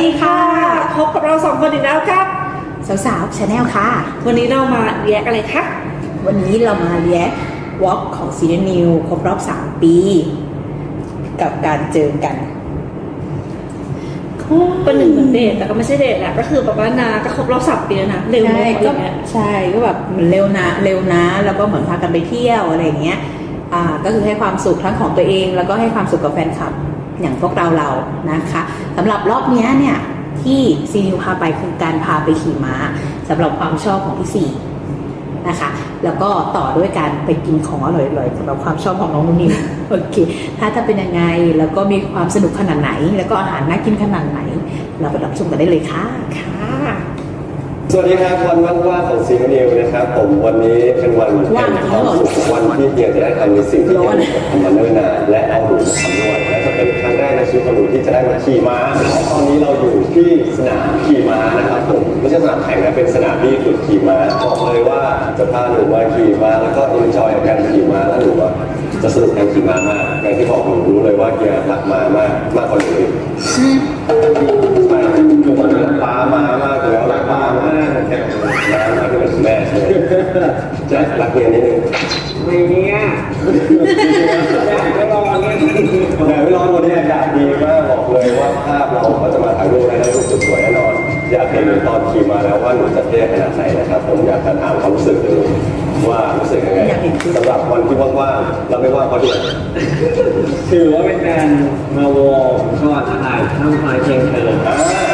ดีค่ะพบกับเราสองคนอีกแล้วครับสาวๆชาแนลค่ะ วันนี้เรามาเรียกอะไรคะวันนี้เรามาเรียกวอล์กของซีรีส์นิวครบรอบ 3 ปี กับการเจอกันเป็นหนึ่งเหมือนเดทแต่ก็ไม่ใช่เดทแหละก็คือแบบว่านาก็ครบรอบสามปีแล้วนะเร็วใช่มากก็อะไรเงี้ยใช่ก็แบบเหมือนเร็วนะเร็วนะ แล้วก็เหมือนพากันไปเที่ยวอะไรอย่างเงี้ยอ่าก็คือให้ความสุขทั้งของตัวเอง แล้วก็ให้ความสุขกับแฟนคลับ อย่างพวกเราเรานะคะสำหรับรอบเนี้ยเนี่ยที่ซีนิวพาไปคือการพาไปขี่ม้าสำหรับความชอบของพี่สี่นะคะแล้วก็ต่อด้วยการไปกินของอร่อยๆสำหรับความชอบของน้องนุ่นนิวโอเคถ้าจะเป็นยังไงแล้วก็มีความสนุกขนาดไหน แล้วก็อาหารน่ากินขนาดไหน เราไปรับชมกันได้เลยค่ะค่ะสวัสดีครับวันว่างๆของซีนิวนะครับผมวันนี้เป็นวันแห่งความสุขวันที่เกียรติจะได้ทำในสิ่งที่เกียรติทำมาเนิ่นนานและเอาหนูมาทำด้วยและจะ เป็นครั้งแรกในชีวิตของหนูที่จะได้มาขี่ม้าตอนนี้เราอยู่ที่สนามขี่ม้านะครับผมไม่ใช่สนามแข่งนะเป็นสนามที่ฝึกขี่ม้าบอกเลยว่าจะพาหนูมาขี่ม้าแล้วก็เอนจอยกับการขี่ม้าแล้วหนูว่าจะสนุกกับการขี่ม้ามากอย่างที่บอกหนูรู้เลยว่าเกียร์รักม้ามากมากกว่าหนูอีกใช่คือตอนนี้ปลามามากแล้วรักปลามากแข่งน้ำมาที่เป็นแม่ใช่ไหมจะรักเมียนิดนึงไม่เนี่ยอยากไม่รอเนี่ย น้องวันนี้อากาศดีมากบอกเลยว่าภาพเราก็จะมาถ่ายรูปให้ได้รูปสวยๆแน่นอน อยากเห็นตอนขี่มาแล้วว่าหนูจะเท่ขนาดไหนนะครับ ผมอยากจะถามความรู้สึกหนูว่ารู้สึกยังไงสำหรับวันที่ว่างๆเราไม่ว่างเพราะที่ไหนถือว่าเป็นการมาวอร์มก่อนถ่ายทำไฟล์เพลงเธอ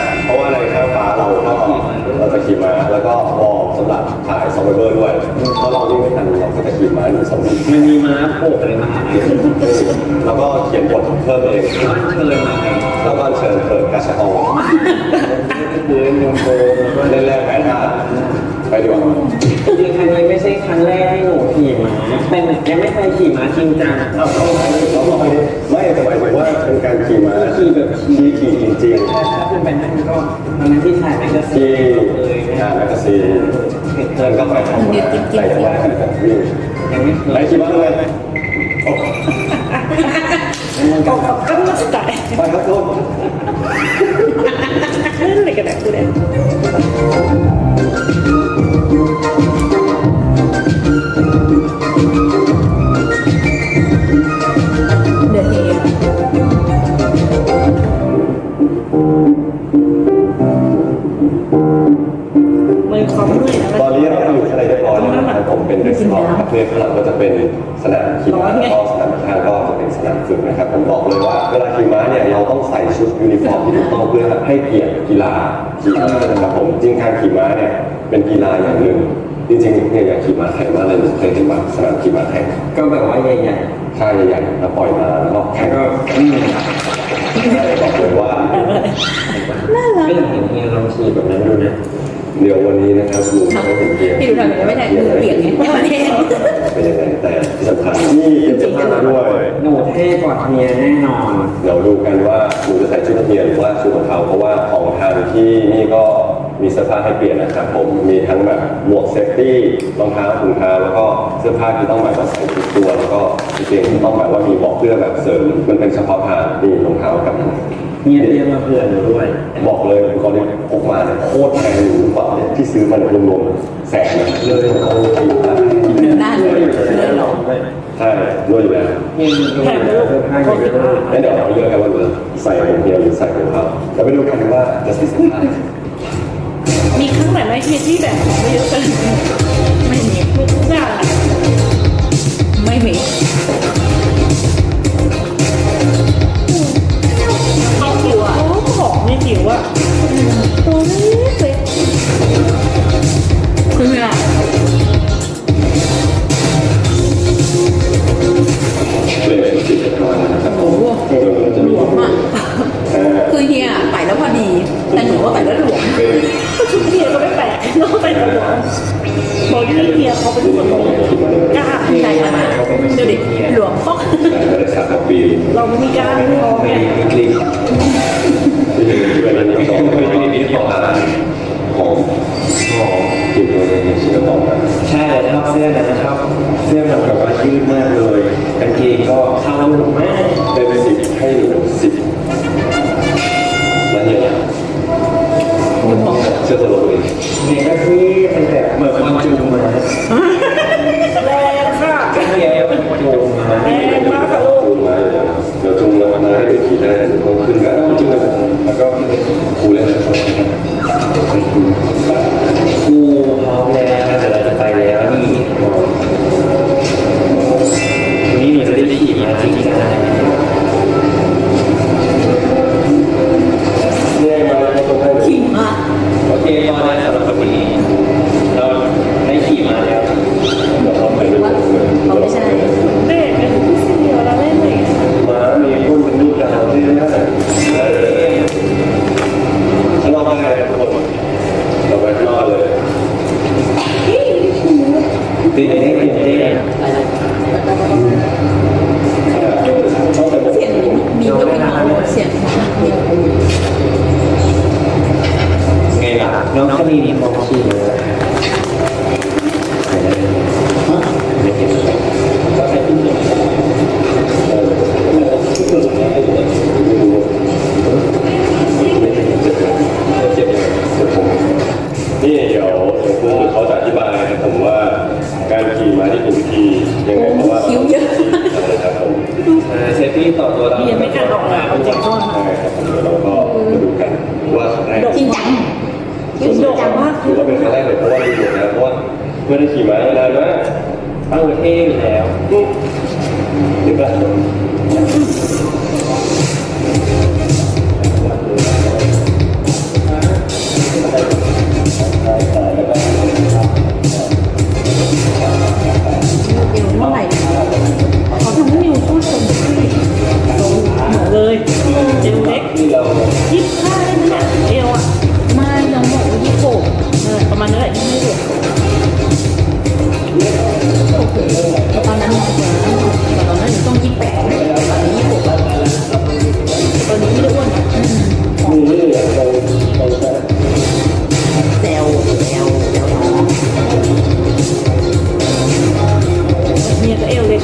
ขี่ม้าแล้วก็วอร์มสำหรับถ่ายซอมเบอร์ด้วยเพราะเราวิ่งไม่ทันเราก็จะขี่ม้าหนึ่งสองหนึ่งมันมีม้าโผล่อะไรมาหาเนี่ยแล้วก็เขียนบทเพิ่มเองร้านเธอมาไงแล้วก็เชิญเปิดกาชาโองคือมุมโกงแล้วก็เล่นแรกแปดท่าไปดีกว่าจริงๆครั้งนี้ไม่ใช่ครั้งแรกที่หนูขี่ม้าเป็นยังไม่เคยขี่ม้าจริงจังเอาเอาไปเราบอกไปดิไม่แต่ห มายถึงว่าเป็นการขี่ม้าขี่แบบขี่ขี่จริงถ้าเป็นแบบนั้นก็ตอนนั้นที่ถ่ายแมกกาๆซีที่นเลยงานะนแมกกาซีนเดินก็ไปทำมาใส่จังหวะกันแบบวิ่งยังไม่เคไหนยขี่ม้าเลยโอ้ก็ก็มาสไตล์ไปครับทุกอะไรกันเนี่ เป็นเรสตอร์ประเภทข้างหลังก็จะเป็นสนามขี่ม้าแล้วก็สนามข้างก็จะเป็นสนามฝึกนะครับผมบอกเลยว่าเวลาขี่ม้าเนี่ยเราต้องใส่ชุดยูนิฟอร์มที่ถูกต้องเพื่อให้เกียรติกีฬาขี่ม้านะครับผมจริงการขี่ม้าเนี่ยเป็นกีฬาอย่างหนึ่งจริงๆเนี่ยอยากขี่ม้าแข่งมากเลยผมเคยเห็นว่าสนามขี่ม้าแข่งก็แบบว่าใหญ่ท่าใหญ่ๆแล้วปล่อยม้าแล้วก็แข่งๆก็อืมบอกเลยว่าไม่อยากเห็นเฮียลองขี่แบบนั้นดูนะ เดี๋ยววันนี้นะครับลุงเขาเห็นเกียร์พี่ดูทำอย่างนี้ไม่ได้มือเปียกไงไม่มันเองเป็นยังไงแต่ที่สำคัญนี่เป็นเสื้อผ้าด้วยหนูเท่กว่าเฮียแน่นอน เราดูกันว่าหนูจะใส่ชุดนักเรียนหรือว่าชุดของเขาเพราะว่าของทางที่นี่ก็ มีเสื้อผ้าให้เปลี่ยนนะครับผมมีทั้งแบบหมวกเซฟตี้รองเท้าถุงเท้าแล้วก็เสื้อผ้าที่ต้องแบบว่าใส่ทุกตัวแล้วก็กางเกงที่ต้องแบบว่ามีบอกเพื่อแบบเสริมมันเป็นเฉพาะทางนี่รองเท้ากับเฮีเตรียมมาเผื่อนด้วย บอกเลยตอนนี้พกมาเนี่ยโคตรแพงหรือเปล่าเนี่ยที่ซื้อมาเนี่ยรวมๆแสนนะเลยเขาทีมละเดินหน้าเลยเลยหรอใช่ด้วยอยู่แล้วเฮียมีตัวเสื้อผ้าเยอะด้วยงั้นเดี๋ยวเราเลือกกันว่าใส่ของเฮียหรือใส่ของเขาเราไปดูกันว่าจะใส่เสื้อผ้า มีครั้งไหนไหมที่ที่แบบของไม่เยอะเกินไม่มีมีทุกอย่างอะไม่มีเอาผิวอะโอ้ของมีผิวอะตัวเล็กคือเว เสียงมีก็เป็นเอาเสียงเดียวไงล่ะน้องก็มีมีพร้อมขี่เลยนี่เดี๋ยวเดี๋ยวครูเขาจะอธิบายนะผมว่า การขี่ม้าที่ถูกวิธียังไงเพราะว่าคิ้วเยอะครับผมเซฟตี้ต่อตัวเรายังไม่การออกมาเจ็บท้องใช่ครับผมเราก็มาดูกันว่าครั้งแรกจริงจังจริงจังมากถือว่าเป็นครั้งแรกเลยเพราะว่าดูนะเพราะว่าไม่ได้ขี่ม้ามานานมากเอ้าเท่อยู่แล้วเดี๋ยวก็เอ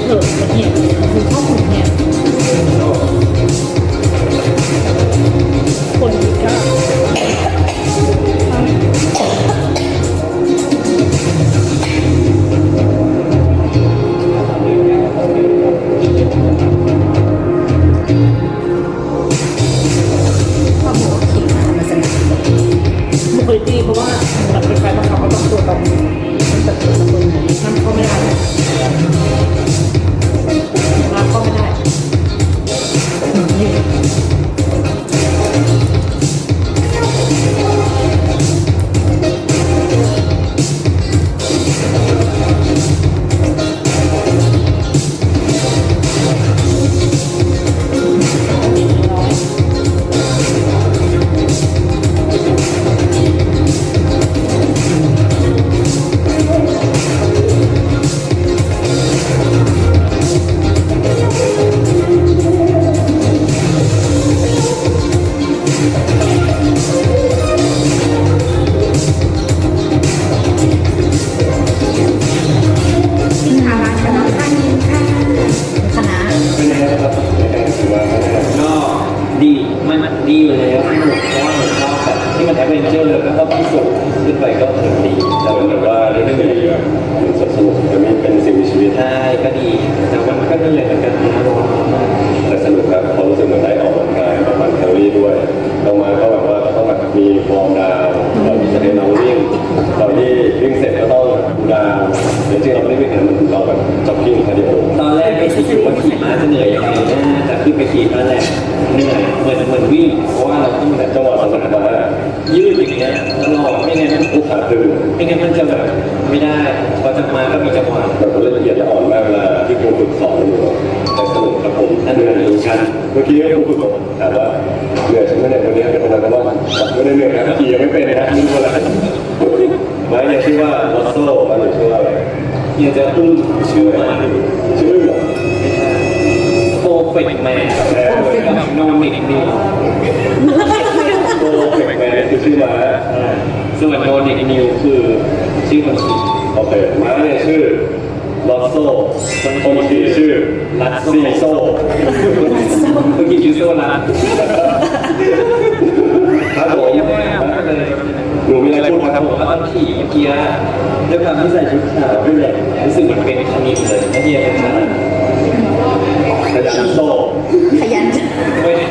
ก็เอ ใช่ก็ดีแต่ว่ามันก็เหนื่อยเหมือนกันนะแต่สนุกครับเพราะรู้สึกเหมือนได้ออกกำลังกายแบบมันแคลอรี่ด้วยลงมาก็แบบว่าต้องแบบมีฟอร์มดาวเราจะให้น้องวิ่งตอนที่วิ่งเสร็จก็ต้องดาวน์จริงๆเรา ไม่ได้วิ่งนะมันเราแบบจ็อกกิ้งคาร์ดิโอตอนแรกไม่คิดว่าขี่ม้าจะเหนื่อยยังไงนะแต่ขึ้นไปขี่ตอนแรกเหนื่อยเหมือนเหมือนวิ่งเพราะว่าเราต้องแบบจังหวะสนุกมากยืดอย่างเงี้ยตลอดไม่งั้นลูกขาตื่นไม่งั้นมันจะแบบไม่ได้พอจะมาก็มีจังหวะแบบละเอียดละอ่อนมากเวลาที่ครูฝึกสอนอยู่แต่สนุกครับผมเหนื่อยเหมือนกันเมื่อกี้ครูฝึกบอกถามว่าเหนื่อยใช่ไหมเนี่ยวันนี้เป็นวันนั้นว่าไม่ได้เหนื่อยนะขี่ยังไม่เป็นเลยนะนี่คนละม้าเนี่ยชื่อว่าลอสโซ่มันชื่อว่าอะไร เดี๋ยวจะอึ้งชื่อมาชื่อเหรอโฟเฟกแมนกับโนมิกนี่โอ้เก่งแม่คือชื่อมาส่วนโนนิกนิวคือชื่อคนโอเคมาเนี่ยชื่อลอสโซ่คนขี่ชื่อลัสซี่โซ่คนขี่ชื่อโซลันครับผม ยังไม่เอาเลยหนูมีอะไรพูดครับผมว่าขี่เมื่อกี้ด้วยความที่ใส่ชุดขาวด้วยแหละรู้สึกเหมือนเป็นคณิตเลยนักเรียนเป็นขนาดขยันโซ่ขยันไม่ได้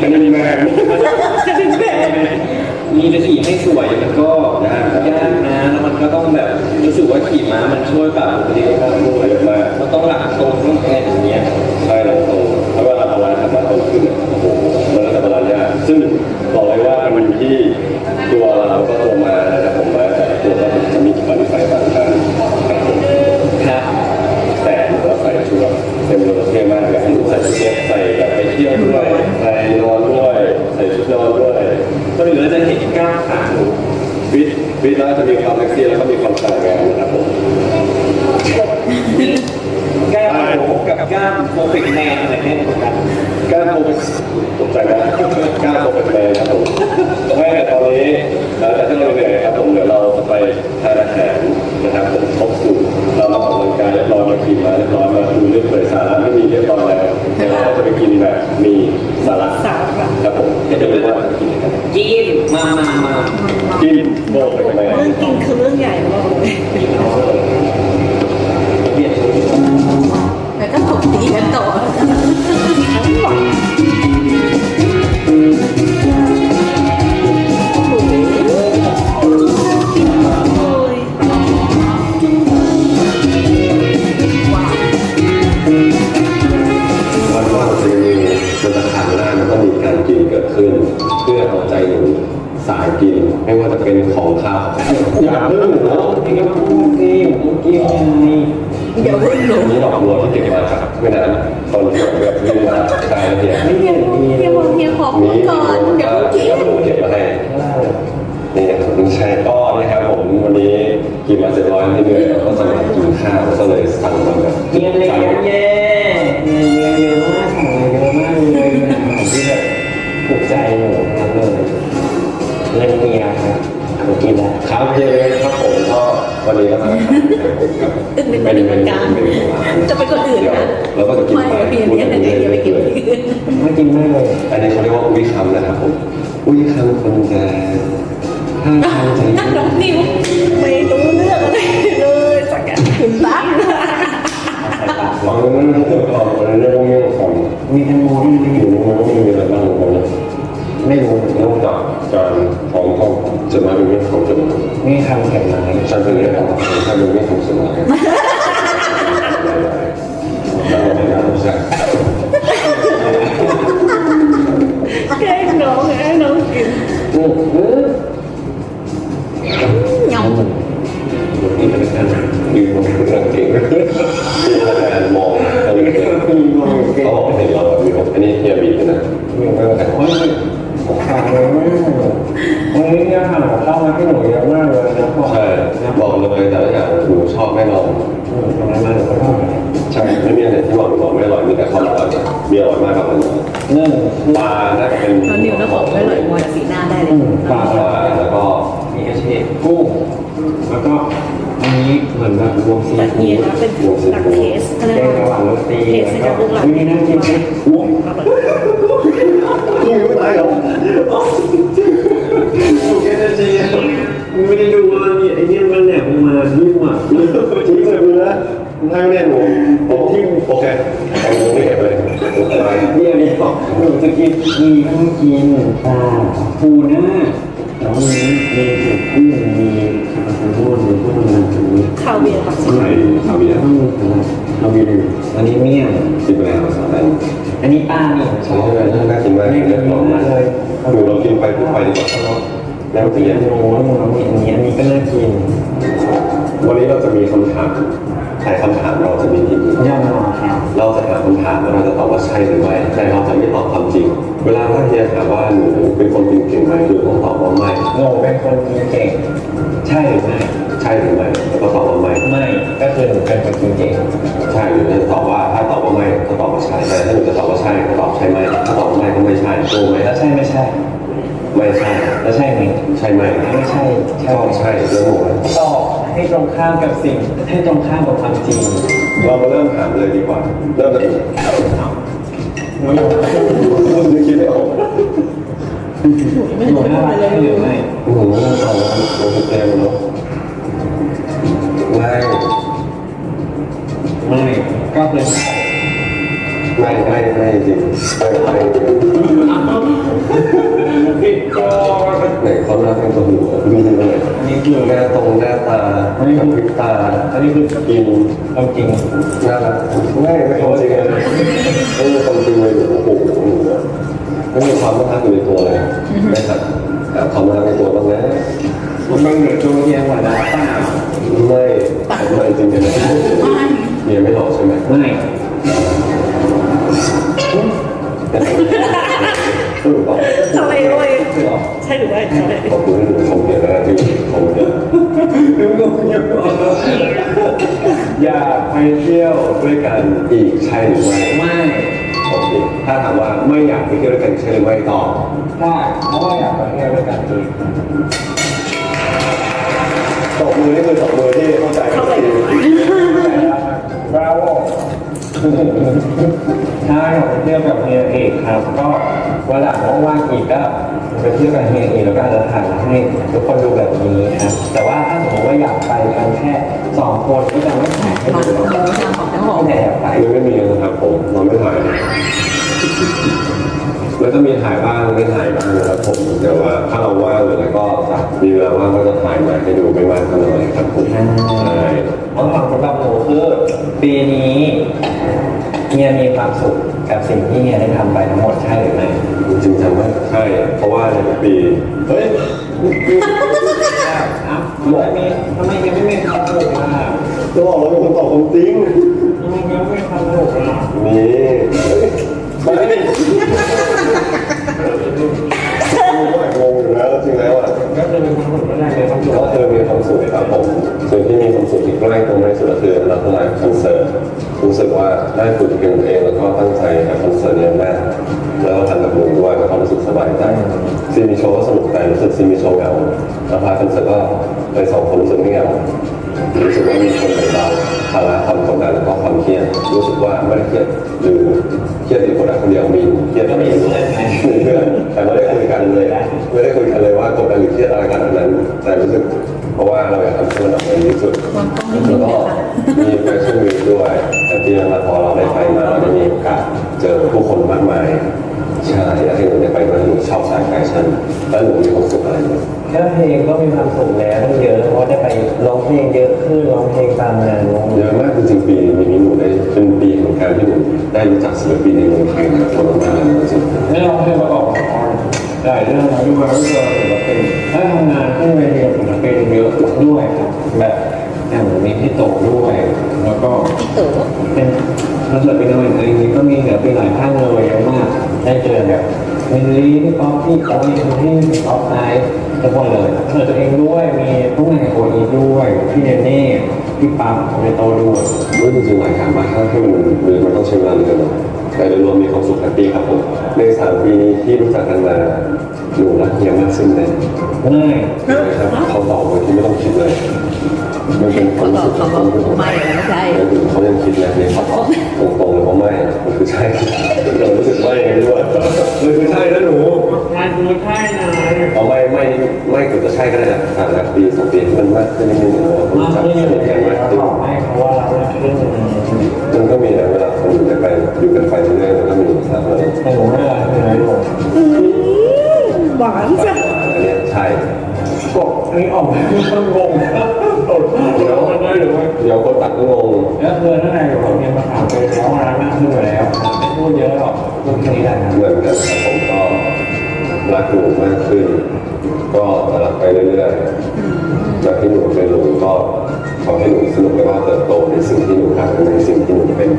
กันนี่แม่ม่ได้มีจะขี่ให้สวยมันก็ยากยากนะแล้วมันก็ต้องแบบรู้สึกว่าขี่ม้ามันช่วยปรับบุคลิกภาพด้วยมากมันต้องหลังตรง ดูเรื่องเผยสาระไม่มีเรียบร้อยแล้วเดี๋ยวเราก็จะไปกินแบบมีสาระสาระครับผมจะดูว่าจะกินอะไรกันกินมามามากินโบกเป็นแม กบัวที่เก็บมาจากแม่นานตอนที่แบบยืนมาตายแล้วเนี่ยเฮียเฮียบอกเฮียขอพูดก่อนเดี๋ยวเพิ่งกินหนูเก็บมาให้นี่ครับใช่ก็นะครับผมวันนี้กินมาเจ็ดร้อยที่เหนื่อยก็จะมากินข้าวก็เลยสั่งมาแบบเงียบเลยเงียบเย่เก็วันนี้ก็จะอึ้งเป็นคนเหมือนกันจะเป็นคนอื่นนะแล้วก็จะกินไม่ไปเพียงนี้แต่เดี๋ยวไปกินคนอื่นไม่กินไม่เลยอันนี้เขาเรียกว่าอุ้ยคำนะครับผมอุ้ยคำคนจะห้าทางใจนั่นน้องนิ้วไม่รู้เรื่องอะไรเลยสักอย่างคุณตั้งลองนั่งนั่งเถอะก่อนวันนี้เรื่องเรื่องของมีแตงโมที่อยู่ในโมันก็มีอะไรบ้างของเราไม่รู้นอกจากการของห้อง จดหมายเป็นเรื่องของจดหมายนี่ทำแข็งไม้ฉันเป็นเรื่องของฉันเป็นเรื่องของจดหมายตั้งแต่นั้นใช่แกล้งน้องให้น้องกินอืมอืมยำนี่เป็นการยืนมองเรื่องเก่งที่อาจารย์มองเขาเป็นเก่งเขาบอกให้เราแบบมีอันนี้เฮียบีนะไม่ต้องแต่ โอ้ยขาดเลยมากวันนี้เนี่ยทำกับข้าวมาให้หนูเยอะมากเลยนะพ่อใช่บอกเลยแต่ละอย่างหนูชอบแน่นอนทำไมมาหนูก็ชอบใช่ไม่มีอะไรที่บอกหนูบอกไม่อร่อยมีแต่ความอร่อยมีอร่อยมากกับมันเนื่องปลาน่าจะเป็นน้องนิวต้องบอกไม่เลยมอยสีหน้าได้เลยปลาแล้วก็มีกระเทียมกุ้งแล้วก็ อันนี้เหมือนแบบรวมซีฟู้เฮียดนะเป็นหลักเคสแกงนะหล่ำโรตีแล้วก็เป็นหน้ากินไหมอ้วกุ้งไม่ตายหรอไม่ได้ดูว่านี่ไอ้เนี่ยมันแหลมมานิ่มอะจริงเลยมึงนะถ้าไม่ได้หนูผมที่โอเคเอาหนูไม่เห็นเลยเดี๋ยนี้บอกหนูจะกินมีทั้งกินปลาปูน้าแล้วมีมีสุกุ้ง มีปลาแซลมอนมีพวกนั้นถึงมีข้าวเบียร์ผักสไข่คาเบียร์ต้องมีอะไรเรามีหนึ่งอันนี้เมี่ยงกินไปแล้วสองอันอันนี้ป้านี่ใช่ไหมน่ากินมากเรียบร้อยมากเลยหนูเรากินไปพูดไปดีกว่าแล้วแล้ก็วจะมีเย็อันนโน้นเรามีอันนี้อันนี้ก็น่ากิน วันนี้เราจะมีคำถามแต่คำถามเราจะมีทีมย่างหน่อครับเราจะถามคำถามแล้วเราจะตอบว่าใช่หรือไม่แต่เราจะไม่ตอบความจริง เวลาถ้าเฮียถามว่าหนูเป็นคนกินเก่งไหมหรือต้องตอบว่าไม่หนูเป็นคนกินเก่ง ใช่หรือไม่ใช่หรือไม่แล้วก็ตอบว่าไม่ไม่ก็คือหนูเป็นคนกินเก่งใช่หรือจะตอบว่าถ้าตอบว่าไม่ก็ตอบว่าใช่แต่ถ้าหนูจะตอบว่าใช่ก็ตอบใช่ไหมถ้าตอบว่าไม่ก็ไม่ใช่ถูกไหมแล้วใช่ไม่ใช่ ไม่ใช่แล้วใช่ไหมใช่ไหมไม่ใช่ใช่ก็ใช่เรื่องหนูตอบให้ตรงข้ามกับสิ่ง ให้ตรงข้ามกับความจริงเรามาเริ่มถามเลยดีกว่าเริ่มจากหนูหนูอยู่ยังคิดไม่ออก ไม่หนูรู้น่ารักเลยหรือไม่หนูเริ่มเอาแล้วหนูคิดเองเนาะไม่ไม่ก็คือไม่ไม่ไม่จริงไม่ไม่จริงผิดก่อนไหนเขาควาเป็นตัวหนูมีจริงไหมอันนี้คือหน้าตรงหน้าตากับพริบตาอันนี้คือกินเอาจริงน่ารักไม่ไม่จริงเลยไม่มีความจริงเลยโอ้โห ไม่มีความน่ารักอยู่ในตัวเลยนะครับแต่ความน่ารักในตัวบ้างนะมันต้องเหนือตัวเมียกว่านะเปล่าไม่ไม่จริงๆนะเมียไม่หลอกใช่ไหมไม่พูดบอกทำไมเว้ยไม่หลอกใช่หรือไม่ใช่ขอบคุณที่หนูชมเมียนะที่ชมเมียอยากไปเที่ยวด้วยกันอีกใช่หรือไม่ไม่ โอเคถ้าถามว่าไม่อยากไปเที่ยวด้วยกันใช่หรือไม่ตอบได้เพราะว่าอยากไปเที่ยวด้วยกันจริงตบมือนี่คือตบมือที่เข้าใจกันจริงบราโวใช่ผมไปเที่ยวกับเฮียเอกครับ ก็วันหลังว่างๆอีกก็ไปเที่ยวกับเฮียเอกแล้วก็อาจจะถ่ายมาให้ทุกคนดูแบบนี้ครับแต่ว่าถ้าสมมติว่าอยากไปกันแค่สองคนก็จะไม่ถ่ายให้ของดู ทั้งหมดของทั้งหมดแต่อยากไปยังไม่มีนะครับผมเราไม่ถ่าย แล้วจะมีถ่ายบ้างไม่ถ่ายบ้างนะครับผมเดี๋ยวว่าถ้าเราว่างหรืออะไรก็จะมีเวลาว่างก็จะถ่ายมาให้ดูไม่มากก็น้อยครับผมใช่คำถามสำหรับหนูคือปีนี้เฮียมีความสุขกับสิ่งที่เฮียได้ทำไปทั้งหมดใช่หรือไม่จริงๆจำว่าใช่ เพราะว่าในทุกปีเฮ้ยอ้าวทำไมมีทำไมยังไม่มีความสุขล่ะจะบอกเราเป็นคนตอบความจริง ทำไมยังไม่มีความสุขล่ะนี่เฮ้ยไม่งงอยู่แล้วจริงแล้วอะก็คือมีความสุขม่ได้เลยความสุขก็คือมีความสุขครับผมส่วนที่มีความสุขที่ใกล้ตรงในสุดก็คือเราทำงานคอนเสิร์ตรู้สึกว่าได้ฝึกเพลงตัวเองแล้วก็ตั้งใจกับคอนเสิร์ตเนี้ยมากแล้วทำกับลุงด้วยแล้วก็รู้สึกสบายใจซีมีโชว์ก็สนุกแต่รู้สึกซีมีโชว์เหงาแล้วพาคอนเสิร์ตก็เลยสองคนรู้สึกไม่เหงา รู้สึกว่ามีคนแบ่งเบาภาระความกดดันแล้วก็ความเครียดรู้สึกว่าไม่ได้เครียดหรือเครียดอยู่คนเดียวคนเดียวมีเครียดก็มีเพื่อนเพื่อนแต่ไม่ได้คุยกันเลยไม่ได้คุยกันเลยว่ากดดันหรือเครียดอะไรกันอันนั้นแต่รู้สึกเพราะว่าเราอยากทำให้มันออกมาดีที่สุดวางกล้องนิดนึแล้วงก็นะคะมีแฟชั่นวีคด้วยแต่ที่นั้นพอเราได้ไปมาเราได้มีโอกาสเจอผู้คนมากมาย ใช่แล้วที่หนูได้ไปด้วยหนูชอบสายแฟชั่นแล้วหนูมีความสุขอะไรไหมแค่เพลงก็มีความสุขแล้วตั้งเยอะเพราะได้ไปร้องเพลงเยอะขึ้นร้องเพลงตามงานวง เยอะมากจริงๆปีนี้หนูได้เป็นปีของการที่หนูได้รู้จักศิลปินในเมืองไทยนะคนมากๆจริงไม่ร้องเพลงประกอบละครหลายเรื่องนะด้วยก็เจอศิลปินได้ทำงานขึ้นเวทีกับศิลปินเยอะด้วยครับแบบ อย่างมีพี่โตด้วย แล้วก็พี่ตู่เป็นคอนเสิร์ตเป็นอะไรอะไรนี้ก็มีเหลือปีหลายท่านเลยเยอะมากได้เจอแบบ มินลี่พี่ป๊อปพี่โอ้ยพี่พี่ป๊อปไนท์ทุกคนเลยคอนเสิร์ตตัวเองด้วยมีผู้งานโคอีด้วยพี่เนเน่พี่ปั๊มเมโตด้วยๆด้วยจริงๆหลายการมากถ้าให้มันมันมันต้องใช้เวลาเยอะเนาะแต่โดยรวมมีความสุขแฮปปี้ครับผมในสามปีนี้ที่รู้จักกันมาหนูรักเฮียมากขึ้นเลยง่ายนะครับเขาตอบโดยที่ไม่ต้องคิดเลยมันเป็นความรู้สึกของคนที่ไม่ไม่ใช่แล้วถึงเขายังคิดนะเนี่ยเขาตอบตรงๆเลยว่าไม่ ปีสองปีมันมากขึ้นนิดนึงเรารู้มากจักสนิทกันมากขึ้นมันก็มีนะเวลาคนอยู่กันไปอยู่กันไปเรื่อยๆมันก็มีครับเลยแต่ผมอะไรหวานจ้ะอันนี้ใช่ก็อันนี้ออกมามันงงเดี๋ยวมันได้หรือไม่เดี๋ยวคนตัดก็งงแล้วคือถ้าในผมเนี่ยมาถามไปแล้วว่าร้านมากขึ้นอยู่แล้วไม่พูดเยอะหรอกพูดแค่นี้แหละเหมือนกันผมก็รักหนูมากขึ้น ก็จะรักไปเรื่อยๆจากที่หนูเป็นหนูก็ขอให้หนูสนุกแล้วก็เติบโตในสิ่งที่หนูทำในสิ่งที่หนูเป็น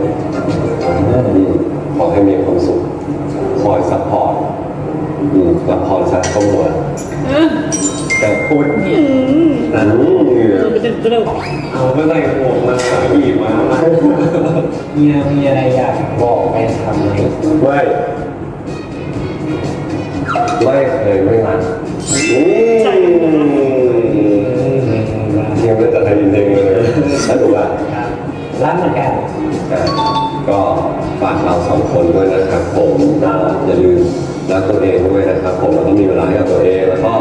อืมขอให้มีความสุขคอยซัพพอร์ตอืมรับพรสักเข้าหัวแต่พูดเนี่ยนั้นไม่ได้ก็เลยเอาเมื่อไหร่โผล่มาหยิบมาเมียมีอะไรอยากบอกแฟนคลับไหมไม่ไม่เคยไม่รัก นี่ยังไม่ตัดใครจริงเลยถ้าถูกอะร้านเหมือนกันก็ฝากเราสองคนด้วยนะครับผมอย่าลืมรักตัวเองด้วยนะครับผมแล้วก็มีเวลาให้กับตัวเองแล้วก็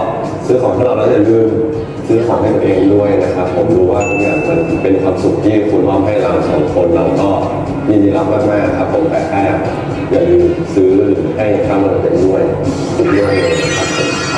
ซื้อของให้เราแล้วอย่าลืมซื้อของให้ตัวเองด้วยนะครับ ผมรู้ว่าทุกอย่างมันเป็นความสุขที่คุณมอบให้เราสองคนเราก็ยินดีรับมากๆครับผมแต่แค่อย่าลืมซื้อให้ค่ามันเป็นด้วยทุกเรื่องเลยนะครับ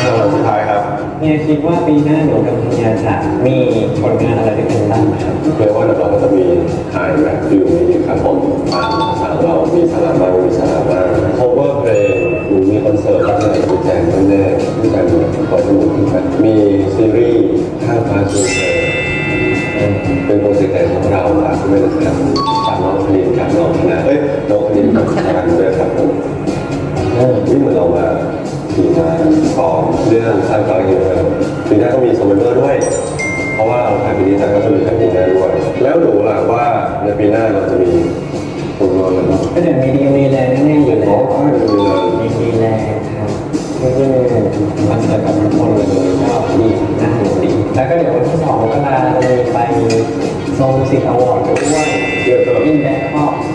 เอาสุดท้ายครับเฮียคิดว่าปีหน้าหนูกับเฮียจะมีผลงานอะไรที่เป็นบ้างไหมครับเรียกว่าเราก็จะมีถ่ายแบบฟิลนี้ครับผมตามสาวเรามีสาระบ้างมีสาระบ้าง cover เพลงหนูมีคอนเสิร์ตที่ไหนคุณแจงแน่ๆคุณแจงคอยสนุกขึ้นไปมีซีรีส์ข้างฟ้าคืนเธอเป็นโปรเจกต์ใหญ่ของเราครับไม่ได้ครับฝากน้องคณินกับน้องคณะเอ้ยน้องคณินกับคณะด้วยครับผมเออนี่เหมือนเรามา ทีมาของเรื่องข้างฟ้าคืนเธอปีหน้าก็มีสมัยเมอร์ด้วย เพราะว่าเราถ่ายปีนี้แต่ก็จะมีแค่ปีหน้าด้วย แล้วหนูล่ะว่าในปีหน้าเราจะมีผลงานอะไรบ้างก็เดี๋ยวมีดีมีแลแน่ๆอยู่เพแล้ราะวว่ามีเลยมีดีแลครับก็คือมันเกิดกับทุกคนเลยก็ดีน่าสนุกดีแล้วก็เดี๋ยววันที่สองก็มาจะมีไปโซนสิทธิ์อวอร์ดด้วยเยอะก็ยิ่งแบงคอกอืมใช่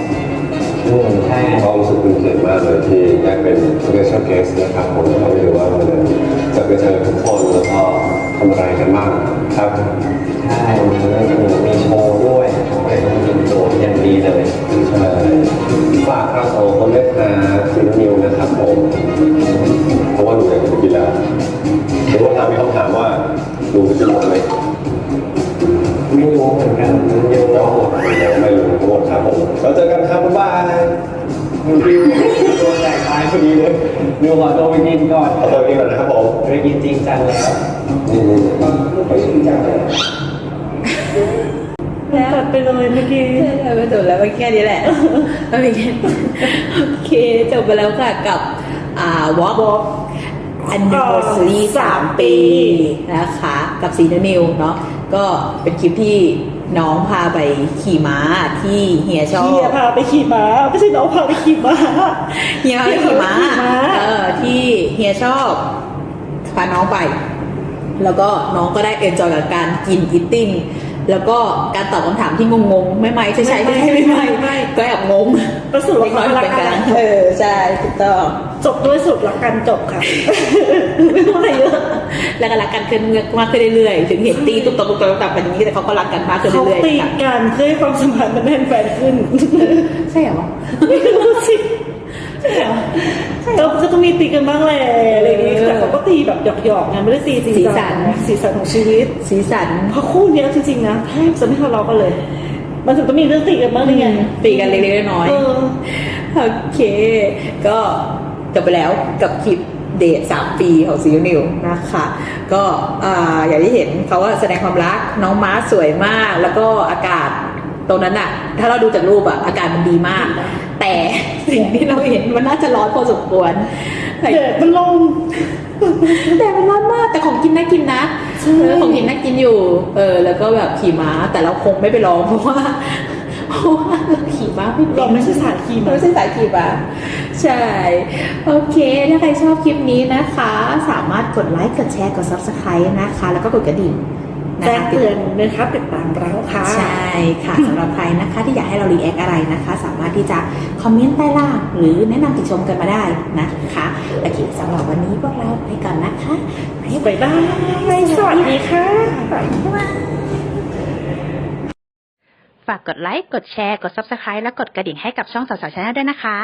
ความรู้สึกเป็นเกียรติมากเลยที่ได้เป็น special guest นะครับผมแล้วก็ไม่รู้ว่าวันนั้นจะไปเจอทุกคนแล้วก็ทำอะไรกันบ้างครับใช่มีมีโชว์ด้วยผมเลยต้องยินโชว์อย่างดีเลยใช่ฝากเราสองคนด้วยครับซีนิวนะครับผมเพราะว่าหนูอยากจะไปกินแล้วหรือว่าถามมีคำถามว่าหนูจะหมดไหมไม่ รู้เหมือนกันมันเยอะแล้วเนาะไม่รู้ทั้งหมดครับผมเราเจอกันครับบ๊ายบายตัวแตกตายพอดีเลยดูขอตัวไปกินก่อนขอตัวไปกินก่อนนะครับผมไปกินจริงจังแล้วนี่นี่ไปชิมจังเลยแล้วตัดไปเลยเมื่อกี้ใช่ไม่จบแล้วแค่นี้แหละไม่มีแค่โอเคจบไปแล้วค่ะกับอ่าวอล์ก anniversary สามปีนะคะ กับซีนนิวเนาะ ก็เป็นคลิปที่น้องพาไปขี่ม้าที่เฮียชอบ เฮียพาไปขี่ม้าไม่ใช่น้องพาไปขี่ม้าเฮียพาไปขี่ม้าเฮียพาไปขี่ม้าเออที่เฮียชอบพาน้องไป แล้วก็น้องก็ได้เอนจอยกับการกินอิตติ้ง แล้วก็การตอบคำถามที่งงๆ ไม่ไม่ใช่ใช่ไม่ไม่ไม่ไม่ก็แอบงงก็สุดเล็กน้อยเหมือนกันเออใช่ถูกต้องจบด้วยสุดรักกันจบค่ะไม่ต้องอะไรเยอะแล้วก็รักกันขึ้นมากขึ้นเรื่อยๆถึงเห็นตีตุ๊บตับตุ๊บตับตุ๊บตับแบบนี้แต่เขาก็รักกันมากขึ้นเขาเรื่อยตีๆค่ะกันเพื่อให้ความสัมพันธ์มันแน่นแฟนขึ้น ใช่เหรอไม่รู้สิ ใช่เหรอเราก็ต้องมีตีกันบ้างแหละอะไรอย่างเงี้ยแต่เขาก็ตีแบบหยอกๆไงไม่ได้ตีจริงจังนะสีสันของชีวิต สีสัน เพราะคู่เนี้ยจริงๆนะแทบจะไม่ทะเลาะกันเลย มันถึงต้องมีเรื่องตีกันบ้างนี่ไงตีกันเล็กๆน้อยเออๆโอเค ก็จบไปแล้วกับคลิปเดทสามปีของซีนิวนะคะ ก็อ่าอย่างที่เห็นเขาว่าแสดงความรักน้องม้าสวยมาก แล้วก็อากาศตรงนั้นอะถ้าเราดูจากรูปอะอากาศมันดีมาก แต่สิ่งที่เราเห็นมันน่าจะร้อนพอสมควรเด็กมันลงแต่มันร้อนมากแต่ของกินน่ากินนะใช่เออของกินน่ากินอยู่ เออ แล้วก็แบบขี่ม้าแต่เราคงไม่ไปลองเพราะว่าเพราะว่าเราขี่ม้าไม่เป็นเราไม่ใช่สายขี่ม้าไม่ใช่สายขี่ม้าใช่ โอเคถ้าใครชอบคลิปนี้นะคะ สามารถกดไลค์กดแชร์กด subscribe นะคะ แล้วก็กดกระดิ่งนะ แจ้งคะเตือนนะครับติดตามเราค่ะ ใช่ค่ะสำหรับใครนะคะที่อยากให้เรารีแอคอะไรนะคะ สามารถที่จะคอมเมนต์ใต้ล่างหรือแนะนำติชมกันมาได้นะคะโอเคสำหรับวันนี้พวกเราไปก่อนนะคะบ๊ายบายบ๊ายบายสวัสดีค่ะฝากกดไลค์ กดแชร์ กด Subscribe และกดกระดิ่งให้กับช่องสาวๆชาแนลด้วยนะคะ